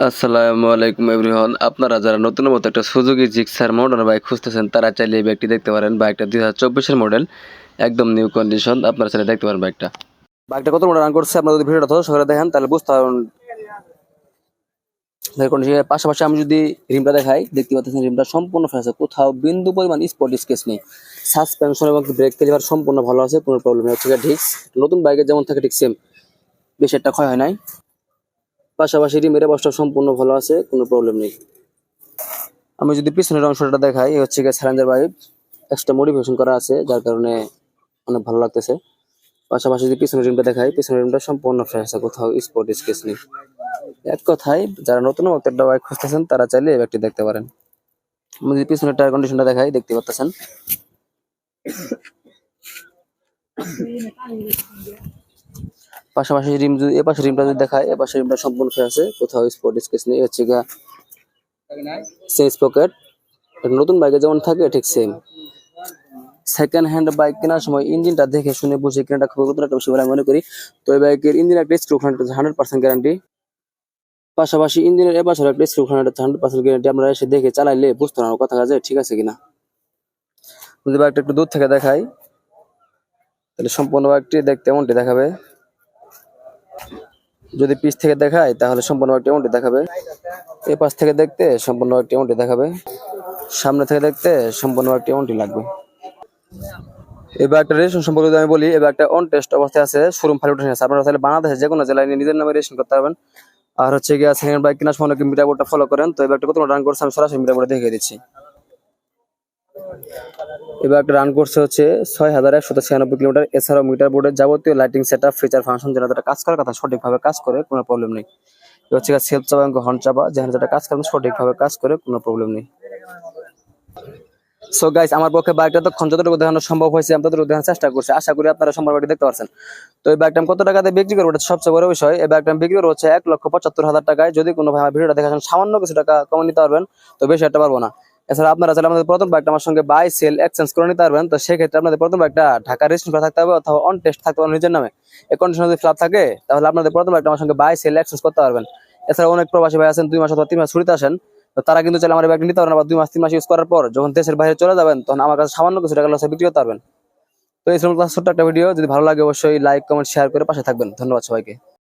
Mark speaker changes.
Speaker 1: আসসালামু আলাইকুম এভরিওয়ান। আপনারা যারা নতুন মতো একটা সুজুকি জিক্সার মডেল বাইক খুঁজতেছেন, তারা চাইলে এই বাইকটি দেখতে পারেন। বাইকটা দুই হাজার চব্বিশের মডেল, একদম নিউ কন্ডিশন। আপনারা চাইলে দেখতে পারেন বাইকটা। বাইকটা কত মডেল রান করছে? আপনারা যদি ভিডিওটা ধরো সকালে দেখেন, তাহলে বুঝতে পারবেন। পাশাপাশি আমি যদি রিমটা দেখাই, দেখতে পাচ্ছেন রিমটা সম্পূর্ণ ফ্রেশ আছে। কোথাও বিন্দু পরিমাণ স্পট স্কেচ নেই। সাসপেনশন এবং ব্রেক ক্লিভার সম্পূর্ণ ভালো আছে, কোনো প্রবলেম নেই। হচ্ছে ডিস্ক নতুন বাইকের যেমন থাকে, ঠিক সেম বেশি একটা ক্ষয় হয় নাই। পাশাপাশি রিমের অবস্থা সম্পূর্ণ ভালো আছে, কোনো প্রবলেম নেই। আমি যদি পিছনের অংশটা দেখাই হচ্ছে গিয়ে স্যালেঞ্জার বাইক এক্সট্রা মডিফিকেশন করা আছে, যার কারণে অনেক ভালো লাগতেছে। পাশাপাশি যদি পিছনের রিমটা দেখাই, পিছনের রিমটা সম্পূর্ণ ফ্রেশ আছে, কোথাও স্পট স্কেচ নেই। এক কথায়, যারা নতুন একটা বাইক খুঁজতেছেন, তারা চাইলে এই বাইকটি দেখতে পারেন। আমি যদি পিছনের টায়ার কন্ডিশনটা দেখাই, দেখতে পাচ্ছেন পাশাপাশি রিম যদি এ পাশে রিমটা যদি দেখায় এ পাশে রিমটা সম্পূর্ণ ফ্রেশ আছে। কোথাও স্পট স্কেচ নেই হচ্ছে গা সেন্স পকেট নতুন বাইকে যেমন থাকে, ঠিক সেম সেকেন্ড হ্যান্ড বাইক কেনার সময় ইঞ্জিনটা দেখে শুনে বুঝে কেনাটা খুব গুরুত্বপূর্ণ একটা বিষয় বলে মনে করি। তো এই বাইকের ইঞ্জিন একটা স্ক্রু হান্ড্রেড পার্সেন্ট গ্যারান্টি পাশাপাশি ইঞ্জিনের এ পাশে একটা স্ক্রু হান্ড্রেড পার্সেন্ট গ্যারান্টি আপনারা এসে দেখে চালাইলে বুঝতে পারব কথা কাজে, ঠিক আছে কিনা। যদি বাইকটা একটু দূর থেকে দেখাই, তাহলে সম্পূর্ণ বাইকটি দেখতে এমনটি দেখাবে। যদি পিছ থেকে দেখায়, তাহলে সম্পূর্ণ একটি এমনটি দেখাবে। এ পাশ থেকে দেখতে সম্পূর্ণ একটি এমনটি দেখাবে। সামনে থেকে দেখতে সম্পূর্ণ একটি এমনটি লাগবে। এই বাইকটা রেজিস্ট্রেশন সম্পর্কে যদি আমি বলি এই বাইকটা অন টেস্ট অবস্থায় আছে শোরুম ফাইল উঠে আছে আপনারা তাহলে বাংলাদেশে যে কোনো জেলায় নিয়ে নিজের নামে রেজিস্ট্রেশন করতে পারবেন। আর হচ্ছে গিয়ে সেকেন্ড বাইক কেনার সময় মিটার বোর্ডটা ফলো করেন। তো এই বাইকটা কত রান করছে, আমি সরাসরি মিটার বোর্ডে দেখিয়ে দিচ্ছি। এবার রান করছে হচ্ছে ছয় হাজার একশত ছিয়ানব্বই কিলোমিটার। এছাড়াও মিটার বোর্ডের যাবতীয় lighting set up feature function যেটা যেটা কাজ করার কথা সঠিকভাবে কাজ করে, কোনো প্রবলেম নেই। হচ্ছে সেলফ চাপা এবং হর্ন চাপা যেখানে যেটা কাজ করে সঠিকভাবে কাজ করে, কোনো প্রবলেম নেই। সো গাইস আমার পক্ষে বাইকটা তো যতটুকু দেখানো সম্ভব হয়েছে, আমি ততটুকু দেখানোর চেষ্টা করছি। আশা করি আপনারা সম্ভব দেখতে পাচ্ছেন তো এই বাইকটা আমি কত টাকাতে বিক্রি করব, এটা সবচেয়ে বড় বিষয়। এই আমি বিক্রি করব হচ্ছে এক লক্ষ পঁচাত্তর হাজার টাকায়। যদি কোনো ভাই আমার ভিডিওটা দেখাচ্ছেন সামান্য কিছু টাকা কমে নিতে পারবেন, তো বেশি একটা পারব না। এছাড়া আপনারা চাইলে আমাদের প্রথম বাইকটা আমার সঙ্গে বাই সেল এক্সচেঞ্জ করে নিতে পারবেন। তো সেক্ষেত্রে আপনাদের প্রথম বাইকটা ঢাকা রেজিস্ট্রেশন থাকতে হবে অথবা অন টেস্ট থাকতে হবে নিজের নামে। কন্ডিশন যদি থাকে, তাহলে আপনাদের প্রথম বাইকটা আমার সঙ্গে বাই সেল এক্সচেঞ্জ করতে পারবেন। এছাড়া অনেক প্রবাসী ভাই আছেন, দুই মাস অথবা তিন মাস ছুটিতে আসেন, তো তারা কিন্তু চাইলে আমার ব্যাগটা নিতে পারেন বা দুই মাস, তিন মাস ইউজ করার পর যখন দেশের বাইরে চলে যাবেন, তখন আমার কাছে সামান্য কিছু টাকা লসে বিক্রি করতে পারবেন। তো এই ছোট্ট একটা ভিডিও যদি ভালো লাগে অবশ্যই লাইক কমেন্ট শেয়ার করে পাশে থাকবেন। ধন্যবাদ সবাইকে।